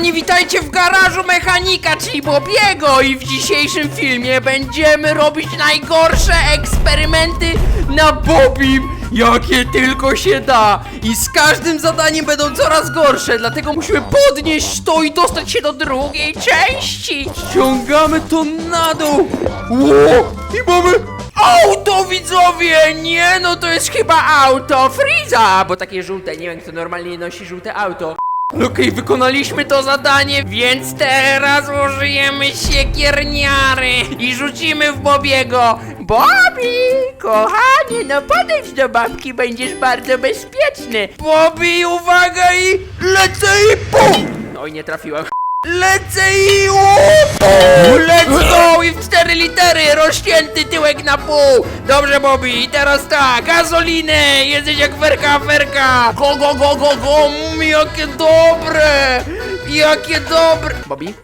Kochani, witajcie w garażu mechanika, czyli Bobiego i w dzisiejszym filmie będziemy robić najgorsze eksperymenty na Bobim, jakie tylko się da. I z każdym zadaniem będą coraz gorsze, dlatego musimy podnieść to i dostać się do drugiej części. Ściągamy to na dół. Ło! I mamy Auto widzowie! Nie, no to jest chyba auto Freeza! Bo takie żółte, nie wiem kto normalnie nosi żółte auto. Okej, wykonaliśmy to zadanie, więc teraz użyjemy siekierniary i rzucimy w Bobiego. Bobby, kochanie, no podejdź do babki, będziesz bardzo bezpieczny. Bobby, uwaga i lecę i pum! Oj, nie trafiłem. Lecę i łupu! Let's go! I w cztery litery! Rozcięty tyłek na pół! Dobrze, Bobby, i teraz tak, gazolinę! Jesteś jak werka, werka! Go, go, go, go, go! Mm, jakie dobre! Jakie dobre! Bobby?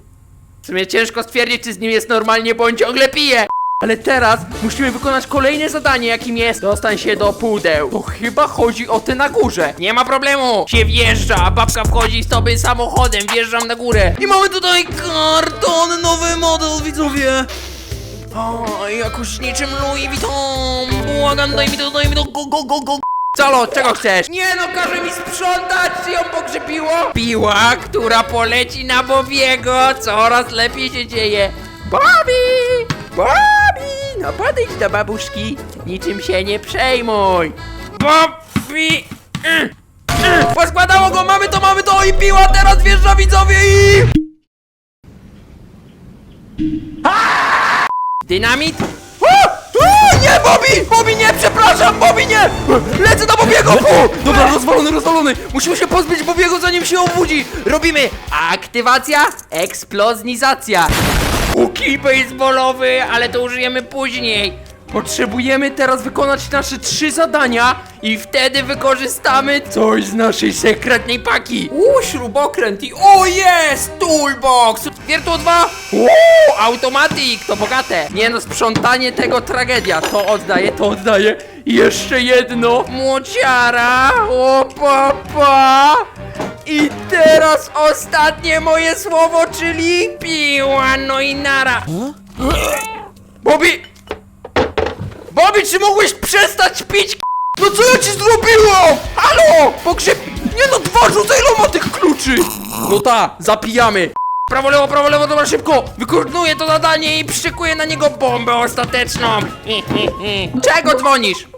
W sumie ciężko stwierdzić, czy z nim jest normalnie, bo on ciągle pije! Ale teraz musimy wykonać kolejne zadanie, jakim jest Dostań się do pudeł. To chyba chodzi o te na górze. Nie ma problemu. Się wjeżdża, babka wchodzi z tobie samochodem Wjeżdżam na górę. I mamy tutaj karton, nowy model, widzowie. O, jakoś niczym Louis Vuitton. Błagam, daj mi to, daj mi to, go, go, go, go. Calo, czego chcesz? Nie no, każe mi sprzątać, czy ją pogrzebiło? Piła, która poleci na Bobiego Coraz lepiej się dzieje. Bobby! Bobby! No podejdź do babuszki, niczym się nie przejmuj. Mm. Poskładało go, mamy to, mamy to i piła teraz wjeżdża widzowie i... Dynamit? O! O! Nie, Bobby! Bobby, nie, przepraszam, Bobby, nie! Lecę do Bobiego! O! Dobra, rozwalony, rozwalony! Musimy się pozbyć Bobiego, zanim się obudzi! Robimy aktywacja, eksploznizacja. Łuki baseballowy, ale to użyjemy później. Potrzebujemy teraz wykonać nasze trzy zadania i wtedy wykorzystamy coś z naszej sekretnej paki. Uuu, śrubokręt i o jest, toolbox! Wiertło 2, uuu, automatik, to bogate. Nie no, sprzątanie tego tragedia, to oddaję, to oddaję. Jeszcze jedno, młociara, o papa. I teraz ostatnie moje słowo, czyli piła, no i nara. Bobby! Bobby, czy mogłeś przestać pić? No co ja ci zrobiłam? Halo! Pogrzeb... Nie no, dwa rzucaj iloma tych kluczy! No ta, zapijamy. Prawo, lewo, prawo, lewo, dobra, szybko! Wykoordynuję to zadanie i przykuję na niego bombę ostateczną! Czego dzwonisz?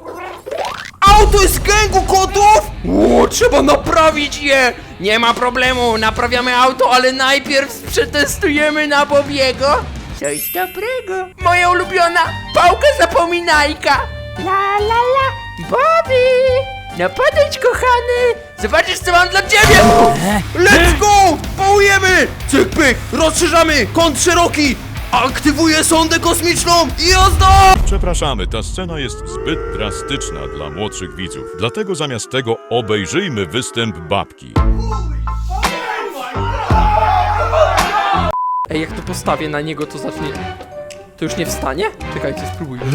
Auto jest z gęgu kotów! Ło, trzeba naprawić je! Nie ma problemu, naprawiamy auto, ale najpierw przetestujemy na Bobiego. Coś dobrego. Moja ulubiona pałka zapominajka. La la la, Bobby! No podejdź, kochany! Zobaczysz, co mam dla ciebie! Let's go! Pałujemy! Cyk, pyk, rozszerzamy, kąt szeroki! Aktywuję sondę kosmiczną i jazda! Przepraszamy, ta scena jest zbyt drastyczna dla młodszych widzów. Dlatego zamiast tego obejrzyjmy występ babki. Ej, jak to postawię na niego, to zacznie... To już nie wstanie? Czekajcie, spróbuj.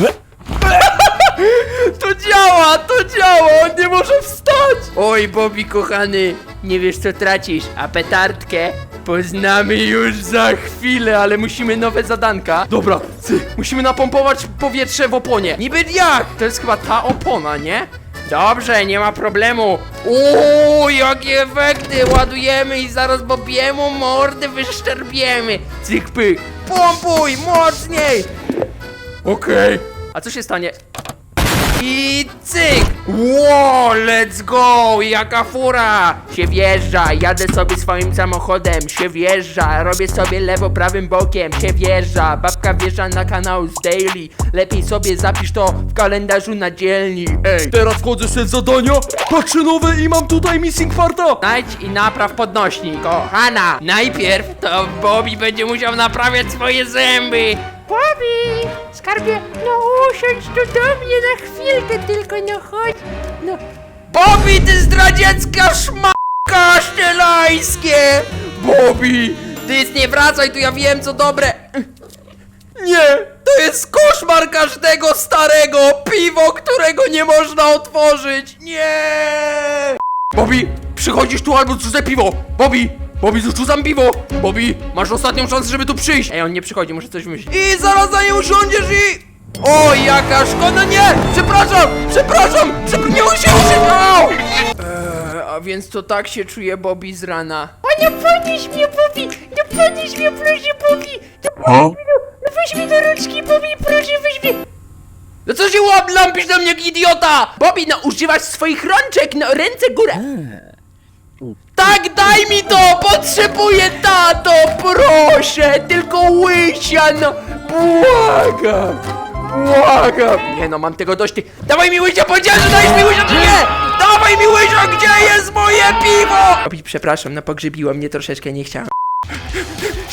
To działa, to działa, on nie może wstać! Oj, Bobby kochany, nie wiesz co tracisz, a petardkę poznamy już za chwilę, ale musimy nowe zadanka. Dobra, ty, musimy napompować powietrze w oponie. Niby jak? To jest chyba ta opona, nie? Dobrze, nie ma problemu. Uuu, jakie efekty! Ładujemy i zaraz Bobiemu mordy wyszczerbiemy. Cyk pyk, pompuj, mocniej! Okej. A co się stanie? I cyk! Wow, let's go! Jaka fura! Się wjeżdża, jadę sobie swoim samochodem, się wjeżdża, robię sobie lewo prawym bokiem, się wjeżdża, babka wjeżdża na kanał z Daily, lepiej sobie zapisz to w kalendarzu na dzielni, ej! Teraz wchodzę sobie w zadania, patrzę nowe i mam tutaj missing farta! Znajdź i napraw podnośnik, kochana! Najpierw to Bobby będzie musiał naprawiać swoje zęby! Bobby! Skarbie, no usiądź tu do mnie na chwilkę tylko, no chodź, no. Bobby, ty zdradziecka szmaka szczelańskie! Bobby, ty nie wracaj tu, ja wiem co dobre. Nie, to jest koszmar każdego starego, piwo, którego nie można otworzyć, nie! Bobby, przychodzisz tu albo zrzucę piwo! Bobby, Bobby, zarzucam piwo! Bobby, masz ostatnią szansę, żeby tu przyjść! Ej, on nie przychodzi, muszę coś wymyślić. I zaraz za nią usiądziesz i... O, jaka szkoda, nie! Przepraszam, przepraszam! Przepr nie usiądziesz! Au! Eee, a więc to tak się czuje Bobby z rana. O, nie podnieś mnie, Bobby! Nie podnieś mnie, proszę, Bobby! No, Ha? no weź mnie do rączki, Bobby, proszę, weź mnie! No co się łap lampisz do mnie, jak idiota? Bobby, no używasz swoich rączek, no ręce górę. Tak, daj mi to! Potrzebuję tato! Proszę! Tylko łysia, no! Błagam! Błagam! Nie no, mam tego dość, ty... Dawaj mi łysia! Powiedziałem, że dajesz mi łysia, nie! Dawaj mi łysia! Gdzie jest moje piwo? Przepraszam, no pogrzebiła mnie troszeczkę, nie chciałem.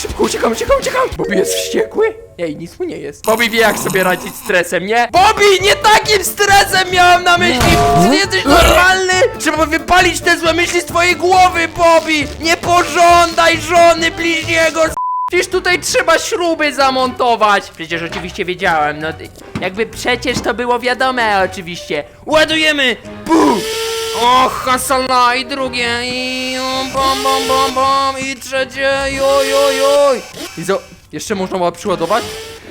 Szybko uciekam, uciekam, uciekam! Bobby jest wściekły? Ej, nic mu nie jest. Bobby wie jak sobie radzić stresem, nie? Bobby, nie takim stresem miałem na myśli! Ty jesteś normalny? Trzeba wypalić te złe myśli z twojej głowy, Bobby! Nie pożądaj żony bliźniego! Przecież tutaj trzeba śruby zamontować! Przecież oczywiście wiedziałem, no jakby przecież to było wiadome oczywiście. Ładujemy! Bum! O, hasala i drugie i o, bom, bom, bom, bom i trzecie joj, joj, joj. I zo... Jeszcze można było przyładować?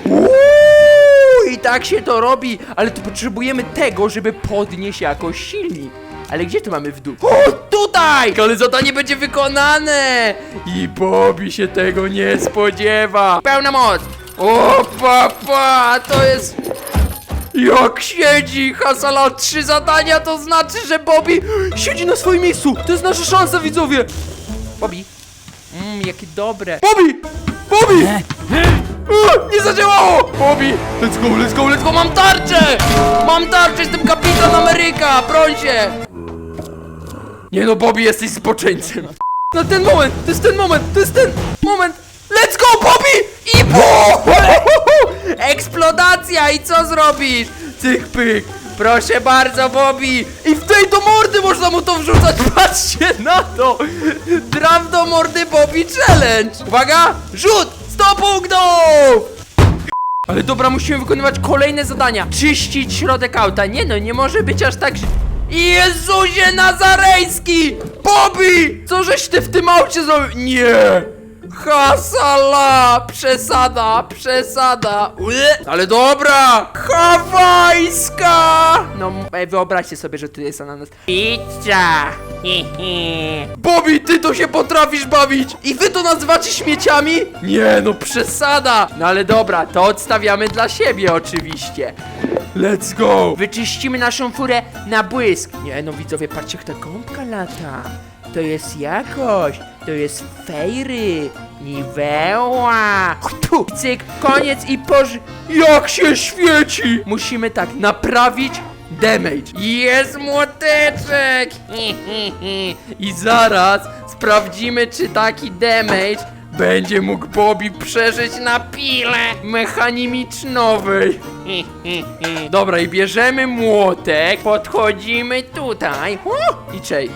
Uuu, I tak się to robi, ale tu potrzebujemy tego, żeby podnieść jakoś silnik. Ale gdzie tu mamy w dół? O, tutaj! Ale zadanie będzie wykonane! I Bobby się tego nie spodziewa. Pełna moc! O, papa, to jest... Jak siedzi! Hasala trzy zadania, to znaczy, że Bobby siedzi na swoim miejscu! To jest nasza szansa, widzowie! Bobby? Mmm, jakie dobre! Bobby! Bobby! Nie zadziałało! Bobby! Let's go, let's go, let's go! Mam tarczę! Mam tarczę, jestem kapitan Ameryka! Broń się! Nie no, Bobby, jesteś zboczeńcem! Na ten moment! To jest ten moment! To jest ten moment! Let's go, Bobby! I bu! Eksplodacja! I co zrobisz? Cyk, pyk! Proszę bardzo, Bobby! I w tej do mordy można mu to wrzucać! Patrzcie na to! Draft do mordy Bobby Challenge! Uwaga! Rzut! 100 punktów! Ale dobra, musimy wykonywać kolejne zadania. Czyścić środek auta. Nie no, nie może być aż tak... Jezusie Nazarejski! Bobby! Co żeś ty w tym aucie zrobił? Nie! Hasala! Przesada, przesada. Ue, Ale dobra! Hawajska! No, e, wyobraźcie sobie, że tu jest ananas. Pizza! Bobby, ty to się potrafisz bawić! I wy to nazywacie śmieciami? Nie, no przesada! No ale dobra, to odstawiamy dla siebie oczywiście. Let's go! Wyczyścimy naszą furę na błysk. Nie no widzowie, patrzcie jak ta gąbka lata. To jest jakość, to jest fejry, niweła. Tu, cyk, koniec i poż... Jak się świeci! Musimy tak naprawić damage. Jest młoteczek! I zaraz sprawdzimy, czy taki damage będzie mógł Bobby przeżyć na pile mechanimicznowej. Dobra, i bierzemy młotek, podchodzimy tutaj. I czej.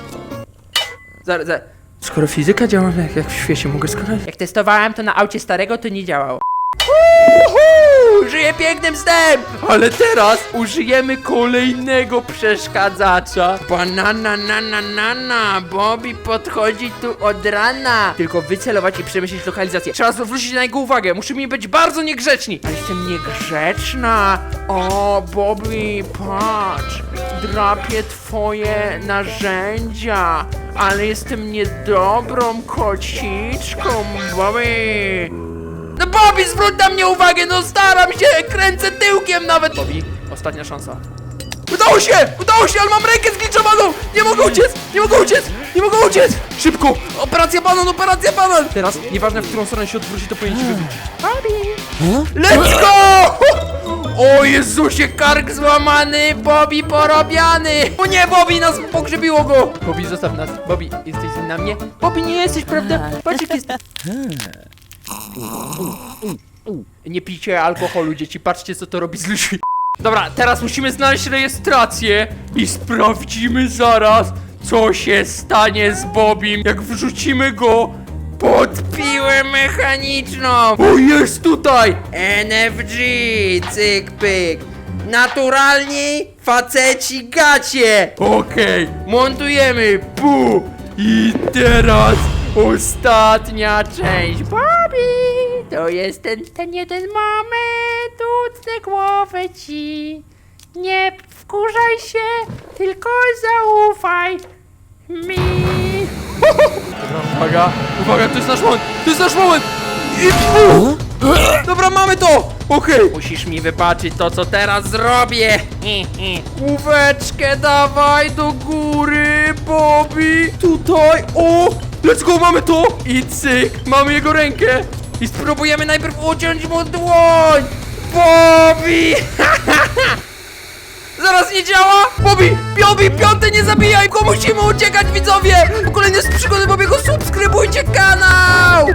Zaraz, zaraz. Skoro fizyka działa jak, jak w świecie, mogę skakać? Jak testowałem to na aucie starego, to nie działało. Uhu! Żyję pięknym snem! Ale teraz użyjemy kolejnego przeszkadzacza. Banana, na, na, na, na. Bobby podchodzi tu od rana. Tylko wycelować i przemyśleć lokalizację. Trzeba zwrócić na niego uwagę. Musimy być bardzo niegrzeczni. Ale jestem niegrzeczna. O, Bobby, patrz. Drapię twoje narzędzia. Ale jestem niedobrą kociczką, Bobby. No Bobby, zwróć na mnie uwagę, no staram się, kręcę tyłkiem nawet! Bobby, ostatnia szansa. Udało się! Udało się, ale mam rękę zgliczowaną! Nie mogę uciec! Nie mogę uciec! Nie mogę uciec! Szybko! Operacja banan, operacja banan! Teraz, nieważne w którą stronę się odwróci, to powinien się wybić. Bobby! Let's go! O Jezusie, kark złamany, Bobby porobiany! O nie, Bobby, nas pogrzebiło go! Bobby, zostaw nas. Bobby, jesteś na mnie? Bobby, nie jesteś, prawda? Patrz jak jest... Nie pijcie alkoholu, dzieci, patrzcie co to robi z ludźmi. Dobra, teraz musimy znaleźć rejestrację i sprawdzimy zaraz, co się stanie z Bobim, jak wrzucimy go pod piłę mechaniczną. O, jest tutaj! NFG, cyk pyk. Naturalni faceci gacie. Okej, montujemy, pu. I teraz Ostatnia część. Bobby, to jest ten, ten jeden moment. Utnę głowę ci. Nie wkurzaj się, tylko zaufaj mi. Uwaga, uwaga, to jest nasz moment, to jest nasz moment. I! Dobra, mamy to! Okej. Musisz mi wybaczyć to, co teraz zrobię. Główeczkę dawaj do góry, Bobby. Tutaj, o! Let's go, mamy to! I cyk, mamy jego rękę. I spróbujemy najpierw uciąć mu dłoń. Bobby! Zaraz nie działa! Bobby! Bobby! Piąte nie zabijaj! Go musimy uciekać, widzowie! Po kolejne z przygody Bobiego subskrybujcie kanał!